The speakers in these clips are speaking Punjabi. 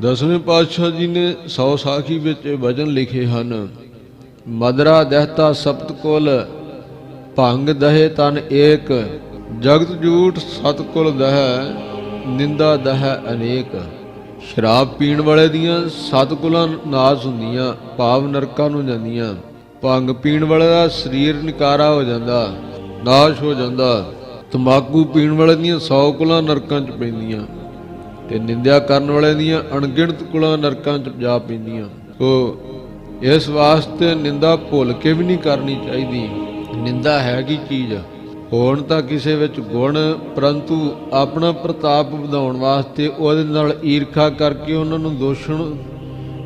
ਦਸਵੇਂ ਪਾਤਸ਼ਾਹ ਜੀ ਨੇ ਸੌ ਸਾਖੀ ਵਿੱਚ ਵਜਨ ਲਿਖੇ ਹਨ, ਮਦਰਾ ਦਹਤਾ ਸਪਤ ਕੁਲ, ਭੰਗ ਦਹੇ ਤਨ ਏਕ, ਜਗਤ ਜੂਠ ਸਤ ਕੁਲ ਦਹੈ, ਨਿੰਦਾ ਦਹੈ ਅਨੇਕ। ਸ਼ਰਾਬ ਪੀਣ ਵਾਲੇ ਦੀਆਂ ਸਤ ਕੁਲਾਂ ਨਾਸ ਹੁੰਦੀਆਂ, ਭਾਵ ਨਰਕਾਂ ਨੂੰ ਜਾਂਦੀਆਂ। ਭੰਗ ਪੀਣ ਵਾਲੇ ਦਾ ਸਰੀਰ ਨਿਕਾਰਾ ਹੋ ਜਾਂਦਾ, ਨਾਸ਼ ਹੋ ਜਾਂਦਾ। ਤੰਬਾਕੂ ਪੀਣ ਵਾਲੇ ਦੀਆਂ 100 ਕੁਲਾਂ ਨਰਕਾਂ 'ਚ ਪੈਂਦੀਆਂ। ਤੇ ਨਿੰਦਿਆ ਕਰਨ ਵਾਲੇ ਦੀਆਂ ਅਣਗਿਣਤ ਕੁਲਾਂ ਨਰਕਾਂ 'ਚ ਜਾ ਪੈਂਦੀਆਂ। ਸੋ ਇਸ ਵਾਸਤੇ ਨਿੰਦਾ ਭੁੱਲ ਕੇ ਵੀ ਨਹੀਂ ਕਰਨੀ ਚਾਹੀਦੀ। ਨਿੰਦਾ ਹੈ ਕੀ ਚੀਜ਼? ਹੋਣ ਤਾਂ ਕਿਸੇ ਵਿੱਚ ਗੁਣ, ਪਰੰਤੂ ਆਪਣਾ ਪ੍ਰਤਾਪ ਵਧਾਉਣ ਵਾਸਤੇ ਉਹਦੇ ਨਾਲ ਈਰਖਾ ਕਰਕੇ ਉਹਨਾਂ ਨੂੰ ਦੋਸ਼ਣ,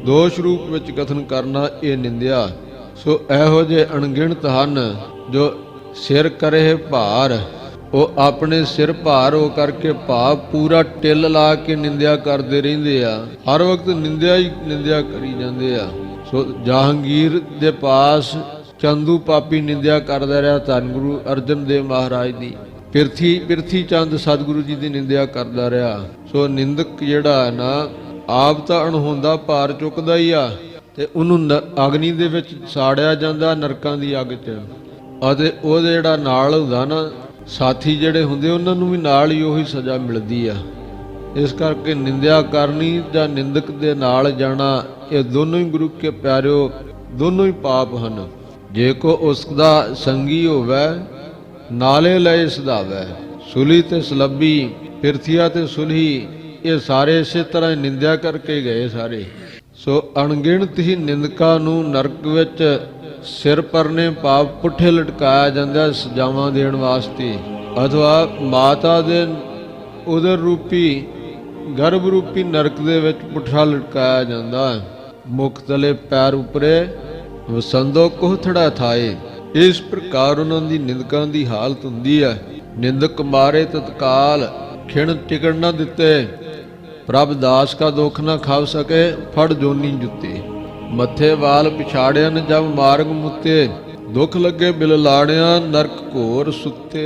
ਦੋਸ਼ ਰੂਪ ਵਿੱਚ ਕਥਨ ਕਰਨਾ ਇਹ ਨਿੰਦਿਆ। ਸੋ ਇਹੋ ਜਿਹੇ ਅਣਗਿਣਤ ਹਨ ਜੋ ਸਿਰ ਕਰੇ ਭਾਰ ਉਹ ਆਪਣੇ ਸਿਰ ਭਾਰ ਹੋ ਕਰਕੇ ਭਾਵ ਪੂਰਾ ਟਿੱਲ ਲਾ ਕੇ ਨਿੰਦਿਆ ਕਰਦੇ ਰਹਿੰਦੇ ਆ। ਹਰ ਵਕਤ ਨਿੰਦਿਆ ਹੀ ਨਿੰਦਿਆ ਕਰੀ ਜਾਂਦੇ ਆ। ਸੋ ਜਹਾਂਗੀਰ ਦੇ ਪਾਸ ਚੰਦੂ ਪਾਪੀ ਨਿੰਦਿਆ ਕਰਦਾ ਰਿਹਾ ਧੰਨ ਗੁਰੂ ਅਰਜਨ ਦੇਵ ਮਹਾਰਾਜ ਦੀ। ਪਿਰਥੀ ਪਿਰਥੀ ਚੰਦ ਸਤਿਗੁਰੂ ਜੀ ਦੀ ਨਿੰਦਿਆ ਕਰਦਾ ਰਿਹਾ। ਸੋ ਨਿੰਦਕ ਜਿਹੜਾ ਹੈ ਨਾ, ਆਪ ਤਾਂ ਅਣਹੋਂਦਾ ਭਾਰ ਚੁੱਕਦਾ ਹੀ ਆ ਤੇ ਉਹਨੂੰ ਨ- ਅਗਨੀ ਦੇ ਵਿੱਚ ਸਾੜਿਆ ਜਾਂਦਾ ਨਰਕਾਂ ਦੀ ਅੱਗ 'ਚ। ਅਤੇ ਉਹਦੇ ਜਿਹੜਾ ਨਾਲ ਹੁੰਦਾ ਨਾ ਸਾਥੀ ਜਿਹੜੇ ਹੁੰਦੇ, ਉਹਨਾਂ ਨੂੰ ਵੀ ਨਾਲ ਹੀ ਉਹੀ ਸਜ਼ਾ ਮਿਲਦੀ ਆ। ਇਸ ਕਰਕੇ ਨਿੰਦਿਆ ਕਰਨੀ ਜਾਂ ਨਿੰਦਕ ਦੇ ਨਾਲ ਜਾਣਾ, ਇਹ ਦੋਨੋਂ ਹੀ ਗੁਰੂ ਕੇ ਪਿਆਰਿਓ, ਦੋਨੋਂ ਹੀ ਪਾਪ ਹਨ। ਜੇ ਕੋ ਉਸ ਦਾ ਸੰਗੀ ਹੋਵੇ, ਨਾਲੇ ਲਏ ਸਦਾਵੇ ਸੁਲੀ ਤੇ ਸਲੱਬੀ, ਪਿਰਥੀਆ ਤੇ ਸੁਲਹੀ, ਇਹ ਸਾਰੇ ਇਸੇ ਤਰ੍ਹਾਂ ਹੀ ਨਿੰਦਿਆ ਕਰਕੇ ਗਏ ਸਾਰੇ। ਸੋ ਅਣਗਿਣਤ ਹੀ ਨਿੰਦਕਾਂ ਨੂੰ ਨਰਕ ਵਿੱਚ ਸਿਰ ਪਰਨੇ ਪਾਪ ਪੁੱਠੇ ਲਟਕਾਇਆ ਜਾਂਦਾ ਸਜ਼ਾਵਾਂ ਦੇਣ ਵਾਸਤੇ। ਅਥਵਾ ਮਾਤਾ ਦੇ ਉਦਰ ਰੂਪੀ, ਗਰਭ ਰੂਪੀ ਨਰਕ ਦੇ ਵਿੱਚ ਪੁੱਠਾ ਲਟਕਾਇਆ ਜਾਂਦਾ ਹੈ। ਮੁਖ ਤਲੇ ਪੈਰ ਉਪਰੇ ਵਸੰਦੋ ਕੋਹਥੜਾ ਥਾਏ। ਇਸ ਪ੍ਰਕਾਰ ਉਹਨਾਂ ਦੀ ਨਿੰਦਕਾਂ ਦੀ ਹਾਲਤ ਹੁੰਦੀ ਹੈ। ਨਿੰਦਕ ਮਾਰੇ ਤਤਕਾਲ ਖਿਣ ਟਿਕਣ ਨਾ ਦਿੱਤੇ। ਪ੍ਰਭ ਦਾਸ ਕਾ ਦੁੱਖ ਨਾ ਖਾਵ ਸਕੇ, ਫੜ ਜੋਨੀ ਜੁੱਤੀ। ਮੱਥੇ ਵਾਲ ਪਿਛਾੜਿਆ ਨ ਜਬ ਮਾਰਗ ਮੁੱਤੇ ਦੁੱਖ ਲੱਗੇ ਬਿਲ ਲਾੜਿਆਂ ਨਰਕ ਘੋਰ ਸੁੱਤੇ।